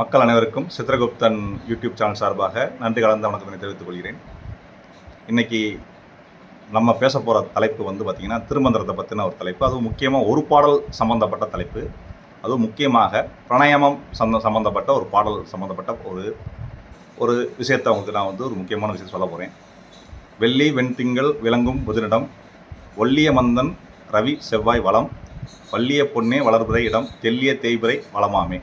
மக்கள் அனைவருக்கும் Chitragupta YouTube channel சார்பாக நன்றி கலந்த வணக்கத்தினை தெரிவித்துக் கொள்கிறேன். இன்றைக்கி நம்ம பேச போகிற தலைப்பு வந்து பார்த்திங்கன்னா திருமந்திரத்தை பற்றின ஒரு தலைப்பு. அதுவும் முக்கியமாக ஒரு பாடல் சம்மந்தப்பட்ட தலைப்பு. அதுவும் முக்கியமாக பிரணயமம் சந்த சம்மந்தப்பட்ட ஒரு பாடல் சம்மந்தப்பட்ட ஒரு ஒரு விஷயத்தை உங்களுக்கு நான் வந்து ஒரு முக்கியமான விஷயம் சொல்ல போகிறேன் வெள்ளி வெண்திங்கள் விளங்கும் புதனிடம். ஒல்லிய மந்தன் ரவி செவ்வாய் வளம். வள்ளிய பொன்னே வளர்பிறை இடம். தெல்லிய தேய்பிறை வளமாமே.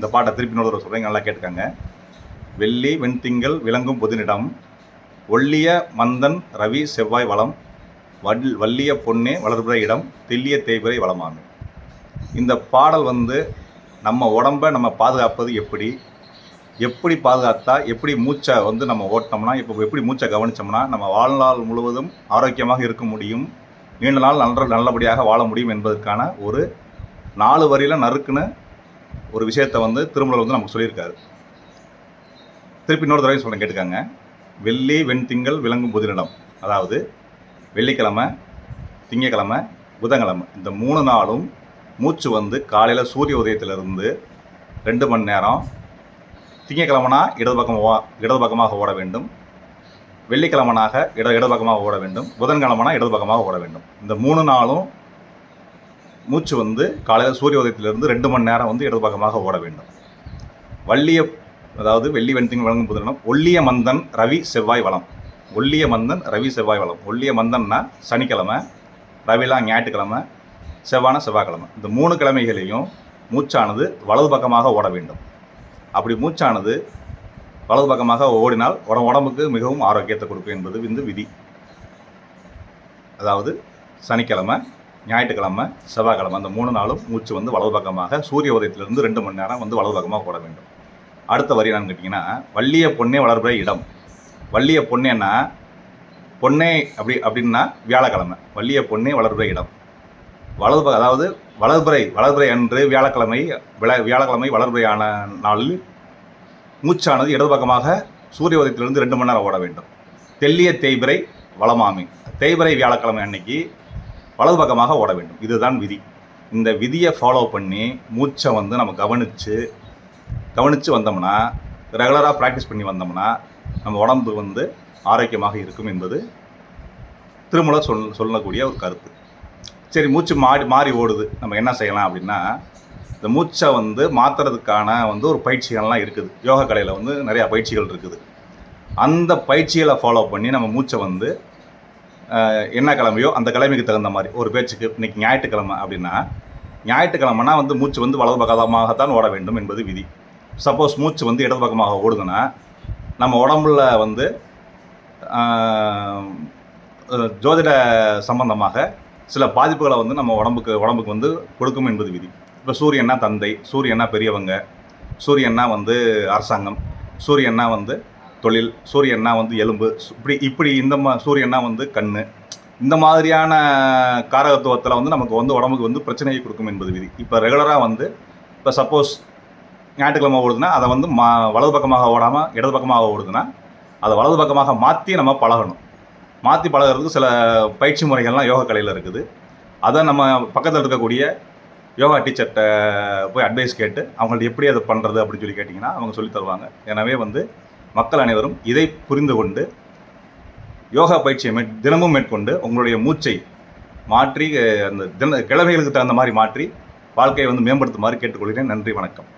இந்த பாட்டை திருப்பி இன்னொரு சொல்கிறேன் நல்லா கேட்டுக்காங்க. வெள்ளி வெண்திங்கள் விளங்கும் புதினிடம் ஒல்லிய மந்தன் ரவி செவ்வாய் வளம் வல் வள்ளிய பொன்னே வளர்புற இடம் தெல்லிய தேய்பிறை வளமாமே. இந்த பாடல் வந்து நம்ம உடம்பை நம்ம பாதுகாப்பது எப்படி? எப்படி பாதுகாத்தா எப்படி மூச்சை வந்து நம்ம ஓட்டினோம்னா இப்போ எப்படி மூச்சை கவனிச்சோம்னா நம்ம வாழ்நாள் முழுவதும் ஆரோக்கியமாக இருக்க முடியும். நீண்ட நாள் நல்ல நல்லபடியாக வாழ முடியும் என்பதற்கான ஒரு நாலு வரியில் நறுக்குன்னு ஒரு விஷயத்தை வந்து திருமலர் வந்து நமக்கு சொல்லியிருக்காரு. திருப்பி இன்னொரு தடவை சொல்கிறேன் கேட்டுக்காங்க. வெள்ளி வெண்திங்கள் விளங்கும் புதினிடம். அதாவது வெள்ளிக்கிழமை திங்கக்கிழமை புதன்கிழமை. இந்த மூணு நாளும் மூச்சு வந்து காலையில் சூரிய உதயத்திலிருந்து ரெண்டு மணி நேரம் திங்கக்கிழமனா இடது பக்கம் ஓ இடது பக்கமாக ஓட வேண்டும். வெள்ளிக்கிழமனாக இட இடது பக்கமாக ஓட வேண்டும். புதன்கிழமனா இடது பக்கமாக ஓட வேண்டும். இந்த மூணு நாளும் மூச்சு வந்து காலையில் சூரிய உதயத்திலிருந்து ரெண்டு மணி நேரம் வந்து இடது பக்கமாக ஓட வேண்டும். வள்ளிய அதாவது வெள்ளி வெண்திங் வழங்கும் புதினம் ஒல்லிய மந்தன் ரவி செவ்வாய் வளம். ஒல்லிய மந்தன் ரவி செவ்வாய் வளம். ஒல்லிய மந்தன்னா சனிக்கிழமை ரவிலாம் ஞாயிற்றுக்கிழமை செவ்வான செவ்வாய்க்கிழமை. இந்த மூணு கிழமைகளையும் மூச்சானது வலது பக்கமாக ஓட வேண்டும். அப்படி மூச்சானது வலது பக்கமாக ஓடினால் உடம்பு உடம்புக்கு மிகவும் ஆரோக்கியத்தை கொடுக்கும் என்பது வந்து விதி. அதாவது சனிக்கிழமை ஞாயிற்றுக்கிழமை செவ்வாய்க்கிழமை அந்த மூணு நாளும் மூச்சு வந்து வலது பக்கமாக சூரிய உதயத்திலிருந்து ரெண்டு மணி நேரம் வந்து வலது பக்கமாக ஓட வேண்டும். அடுத்த வரி என்னன்னு கேட்டிங்கன்னா வள்ளிய பொன்னே வளர்புற இடம். வள்ளிய பொன்னேன்னா பொன்னே அப்படி அப்படின்னா வியாழக்கிழமை. வள்ளிய பொன்னே வளர்புற இடம். வலது அதாவது வளர்புறை வளர்புறை அன்று வியாழக்கிழமை விள வியாழக்கிழமை வளர்புறையான நாளில் மூச்சானது இடது பக்கமாக சூரிய உதயத்திலிருந்து ரெண்டு மணி நேரம் ஓட வேண்டும். தெல்லிய தேய்பிரை வளமாமி. தேய்பிறை வியாழக்கிழமை அன்னைக்கு வலது பக்கமாக ஓட வேண்டும். இதுதான் விதி. இந்த விதியை ஃபாலோ பண்ணி மூச்சை வந்து நம்ம கவனித்து கவனித்து வந்தோம்னா ரெகுலராக ப்ராக்டிஸ் பண்ணி வந்தோம்னா நம்ம உடம்பு வந்து ஆரோக்கியமாக இருக்கும் என்பது திருமூலர் சொல் சொல்லக்கூடிய ஒரு கருத்து. சரி மூச்சு மாறி மாறி ஓடுது. நம்ம என்ன செய்யலாம் அப்படின்னா இந்த மூச்சை வந்து மாற்றுறதுக்கான வந்து ஒரு பயிற்சிகள்லாம் இருக்குது. யோகா கலையில் வந்து நிறையா பயிற்சிகள் இருக்குது. அந்த பயிற்சிகளை ஃபாலோ பண்ணி நம்ம மூச்சை வந்து என்ன கிழமையோ அந்த கிழமைக்கு தகுந்த மாதிரி. ஒரு பேச்சுக்கு இன்னைக்கு ஞாயிற்றுக்கிழமை அப்படின்னா ஞாயிற்றுக்கிழமைனா வந்து மூச்சு வந்து வலது பக்கமாகத்தான் ஓட வேண்டும் என்பது விதி. சப்போஸ் மூச்சு வந்து இடது பக்கமாக ஓடுதுன்னா நம்ம உடம்புல வந்து ஜோதிட சம்பந்தமாக சில பாதிப்புகளை வந்து நம்ம உடம்புக்கு உடம்புக்கு வந்து கொடுக்கும் என்பது விதி. இப்போ சூரியன்னா தந்தை சூரியன்னா பெரியவங்க சூரியன்னா வந்து அரசாங்கம் சூரியன்னா வந்து தொழில் சூரியன்னா வந்து எலும்பு இப்படி இப்படி இந்த மா சூரியன்னா வந்து கண் இந்த மாதிரியான காரகத்துவத்தில் வந்து நமக்கு வந்து உடம்புக்கு வந்து பிரச்சனையை கொடுக்கும் என்பது விதி. இப்போ ரெகுலராக வந்து இப்போ சப்போஸ் ஞாயிற்றுக்கிழமை ஓடுதுன்னா அதை வந்து மா வலது பக்கமாக ஓடாமல் இடது பக்கமாக ஓடுதுன்னா அதை வலது பக்கமாக மாற்றி நம்ம பழகணும். மாற்றி பழகுறதுக்கு சில பயிற்சி முறைகள்லாம் யோகா கலையில் இருக்குது. அதை நம்ம பக்கத்தில் இருக்கக்கூடிய யோகா டீச்சர்கிட்ட போய் அட்வைஸ் கேட்டு அவங்கள்ட்ட எப்படி அதை பண்ணுறது அப்படின்னு சொல்லி கேட்டிங்கன்னா அவங்க சொல்லித் தருவாங்க. எனவே வந்து மக்கள் அனைவரும் இதை புரிந்து கொண்டு யோகா பயிற்சியை மேற் தினமும் மேற்கொண்டு உங்களுடைய மூச்சை மாற்றி அந்த தின கிழமைகளுக்கு தகுந்த மாதிரி மாற்றி வாழ்க்கையை வந்து மேம்படுத்துமாறு கேட்டுக்கொள்கிறேன். நன்றி வணக்கம்.